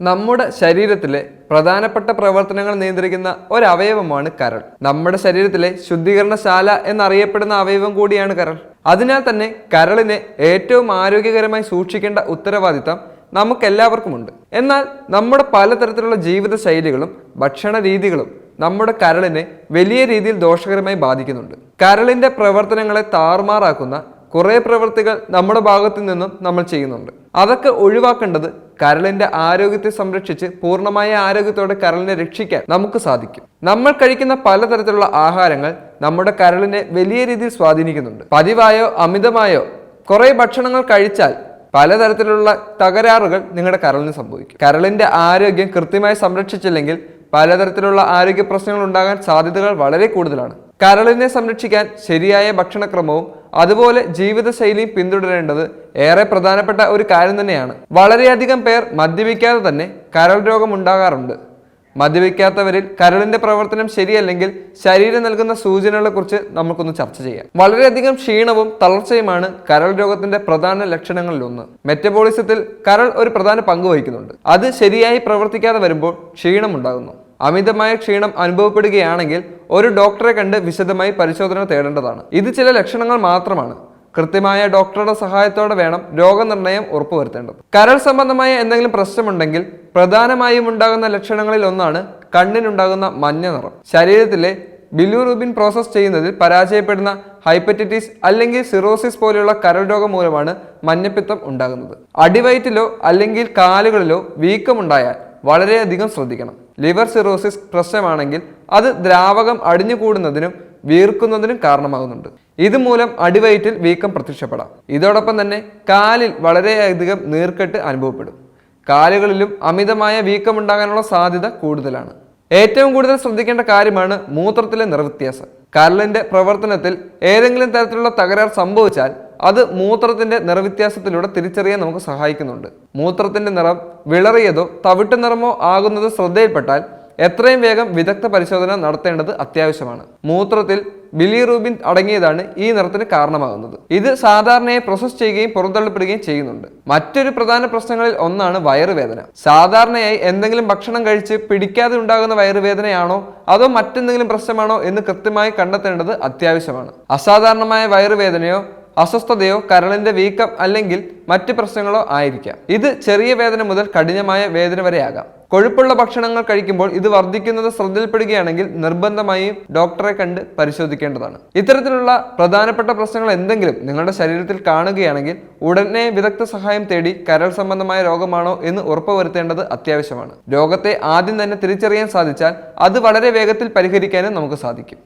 നമ്മുടെ ശരീരത്തിലെ പ്രധാനപ്പെട്ട പ്രവർത്തനങ്ങൾ നിയന്ത്രിക്കുന്ന ഒരവയവമാണ് കരൾ. നമ്മുടെ ശരീരത്തിലെ ശുദ്ധീകരണശാല എന്നറിയപ്പെടുന്ന അവയവം കൂടിയാണ് കരൾ. അതിനാൽ തന്നെ കരളിനെ ഏറ്റവും ആരോഗ്യകരമായി സൂക്ഷിക്കേണ്ട ഉത്തരവാദിത്തം നമുക്കെല്ലാവർക്കുമുണ്ട്. എന്നാൽ നമ്മുടെ പലതരത്തിലുള്ള ജീവിത ശൈലികളും ഭക്ഷണ രീതികളും നമ്മുടെ കരളിനെ വലിയ രീതിയിൽ ദോഷകരമായി ബാധിക്കുന്നുണ്ട്. കരളിന്റെ പ്രവർത്തനങ്ങളെ താറുമാറാക്കുന്ന കുറേ പ്രവൃത്തികൾ നമ്മുടെ ഭാഗത്തു നിന്നും നമ്മൾ ചെയ്യുന്നുണ്ട്. അതൊക്കെ ഒഴിവാക്കേണ്ടത് കരളിന്റെ ആരോഗ്യത്തെ സംരക്ഷിച്ച് പൂർണമായ ആരോഗ്യത്തോടെ കരളിനെ രക്ഷിക്കാൻ നമുക്ക് സാധിക്കും. നമ്മൾ കഴിക്കുന്ന പലതരത്തിലുള്ള ആഹാരങ്ങൾ നമ്മുടെ കരളിനെ വലിയ രീതിയിൽ സ്വാധീനിക്കുന്നുണ്ട്. പതിവായോ അമിതമായോ കുറേ ഭക്ഷണങ്ങൾ കഴിച്ചാൽ പലതരത്തിലുള്ള തകരാറുകൾ നിങ്ങളുടെ കരളിന് സംഭവിക്കും. കരളിന്റെ ആരോഗ്യം കൃത്യമായി സംരക്ഷിച്ചില്ലെങ്കിൽ പലതരത്തിലുള്ള ആരോഗ്യ പ്രശ്നങ്ങൾ ഉണ്ടാകാൻ സാധ്യതകൾ വളരെ കൂടുതലാണ്. കരളിനെ സംരക്ഷിക്കാൻ ശരിയായ ഭക്ഷണക്രമവും അതുപോലെ ജീവിതശൈലിയും പിന്തുടരേണ്ടത് ഏറെ പ്രധാനപ്പെട്ട ഒരു കാര്യം തന്നെയാണ്. വളരെയധികം പേർ മദ്യപിക്കാതെ തന്നെ കരൾ രോഗം ഉണ്ടാകാറുണ്ട്. മദ്യപിക്കാത്തവരിൽ കരളിന്റെ പ്രവർത്തനം ശരിയല്ലെങ്കിൽ ശരീരം നൽകുന്ന സൂചനകളെ കുറിച്ച് നമുക്കൊന്ന് ചർച്ച ചെയ്യാം. വളരെയധികം ക്ഷീണവും തളർച്ചയുമാണ് കരൾ രോഗത്തിന്റെ പ്രധാന ലക്ഷണങ്ങളിലൊന്ന് മെറ്റബോളിസത്തിൽ കരൾ ഒരു പ്രധാന പങ്ക് വഹിക്കുന്നുണ്ട്. അത് ശരിയായി പ്രവർത്തിക്കാതെ വരുമ്പോൾ ക്ഷീണം ഉണ്ടാകുന്നു. അമിതമായ ക്ഷീണം അനുഭവപ്പെടുകയാണെങ്കിൽ ഒരു ഡോക്ടറെ കണ്ട് വിശദമായി പരിശോധന തേടേണ്ടതാണ്. ഇത് ചില ലക്ഷണങ്ങൾ മാത്രമാണ്. കൃത്യമായ ഡോക്ടറുടെ സഹായത്തോടെ വേണം രോഗനിർണയം ഉറപ്പുവരുത്തേണ്ടത്. കരൾ സംബന്ധമായ എന്തെങ്കിലും പ്രശ്നമുണ്ടെങ്കിൽ പ്രധാനമായും ഉണ്ടാകുന്ന ലക്ഷണങ്ങളിൽ ഒന്നാണ് കണ്ണിനുണ്ടാകുന്ന മഞ്ഞ നിറം. ശരീരത്തിലെ ബിലൂറുബിൻ പ്രോസസ് ചെയ്യുന്നതിൽ പരാജയപ്പെടുന്ന ഹൈപ്പറ്റൈറ്റിസ് അല്ലെങ്കിൽ സിറോസിസ് പോലെയുള്ള കരൾ രോഗം മൂലമാണ് മഞ്ഞപ്പിത്തം ഉണ്ടാകുന്നത്. അടിവയറ്റിലോ അല്ലെങ്കിൽ കാലുകളിലോ വീക്കമുണ്ടായാൽ വളരെയധികം ശ്രദ്ധിക്കണം. ലിവർ സിറോസിസ് പ്രശ്നമാണെങ്കിൽ അത് ദ്രാവകം അടിഞ്ഞുകൂടുന്നതിനും വീർക്കുന്നതിനും കാരണമാകുന്നുണ്ട്. ഇതുമൂലം അടിവയറ്റിൽ വീക്കം പ്രത്യക്ഷപ്പെടാം. ഇതോടൊപ്പം തന്നെ കാലിൽ വളരെയധികം നീർക്കെട്ട് അനുഭവപ്പെടും. കാലുകളിലും അമിതമായ വീക്കം ഉണ്ടാകാനുള്ള സാധ്യത കൂടുതലാണ്. ഏറ്റവും കൂടുതൽ ശ്രദ്ധിക്കേണ്ട കാര്യമാണ് മൂത്രത്തിലെ നിറവ്യത്യാസം. കരളിന്റെ പ്രവർത്തനത്തിൽ ഏതെങ്കിലും തരത്തിലുള്ള തകരാർ സംഭവിച്ചാൽ അത് മൂത്രത്തിന്റെ നിറവ്യത്യാസത്തിലൂടെ തിരിച്ചറിയാൻ നമുക്ക് സഹായിക്കുന്നുണ്ട്. മൂത്രത്തിന്റെ നിറം വിളറിയതോ തവിട്ട് നിറമോ ആകുന്നത് ശ്രദ്ധയിൽപ്പെട്ടാൽ എത്രയും വേഗം വിദഗ്ധ പരിശോധന നടത്തേണ്ടത് അത്യാവശ്യമാണ്. മൂത്രത്തിൽ ബിലിറൂബിൻ അടങ്ങിയതാണ് ഈ നിറത്തിന് കാരണമാകുന്നത്. ഇത് സാധാരണയായി പ്രോസസ് ചെയ്യുകയും പുറന്തള്ളപ്പെടുകയും ചെയ്യുന്നുണ്ട്. മറ്റൊരു പ്രധാന പ്രശ്നങ്ങളിൽ ഒന്നാണ് വയറുവേദന. സാധാരണയായി എന്തെങ്കിലും ഭക്ഷണം കഴിച്ച് പിടിക്കാതെ ഉണ്ടാകുന്ന വയറുവേദനയാണോ അതോ മറ്റെന്തെങ്കിലും പ്രശ്നമാണോ എന്ന് കൃത്യമായി കണ്ടെത്തേണ്ടത് അത്യാവശ്യമാണ്. അസാധാരണമായ വയറുവേദനയോ അസ്വസ്ഥതയോ കരളിന്റെ വീക്കം അല്ലെങ്കിൽ മറ്റ് പ്രശ്നങ്ങളോ ആയിരിക്കാം. ഇത് ചെറിയ വേദന മുതൽ കഠിനമായ വേദന വരെ ആകാം. കൊഴുപ്പുള്ള ഭക്ഷണങ്ങൾ കഴിക്കുമ്പോൾ ഇത് വർദ്ധിക്കുന്നത് ശ്രദ്ധയിൽപ്പെടുകയാണെങ്കിൽ നിർബന്ധമായും ഡോക്ടറെ കണ്ട് പരിശോധിക്കേണ്ടതാണ്. ഇത്തരത്തിലുള്ള പ്രധാനപ്പെട്ട പ്രശ്നങ്ങൾ എന്തെങ്കിലും നിങ്ങളുടെ ശരീരത്തിൽ കാണുകയാണെങ്കിൽ ഉടനെ വിദഗ്ധ സഹായം തേടി കരൾ സംബന്ധമായ രോഗമാണോ എന്ന് ഉറപ്പുവരുത്തേണ്ടത് അത്യാവശ്യമാണ്. രോഗത്തെ ആദ്യം തന്നെ തിരിച്ചറിയാൻ സാധിച്ചാൽ അത് വളരെ വേഗത്തിൽ പരിഹരിക്കാനും നമുക്ക് സാധിക്കും.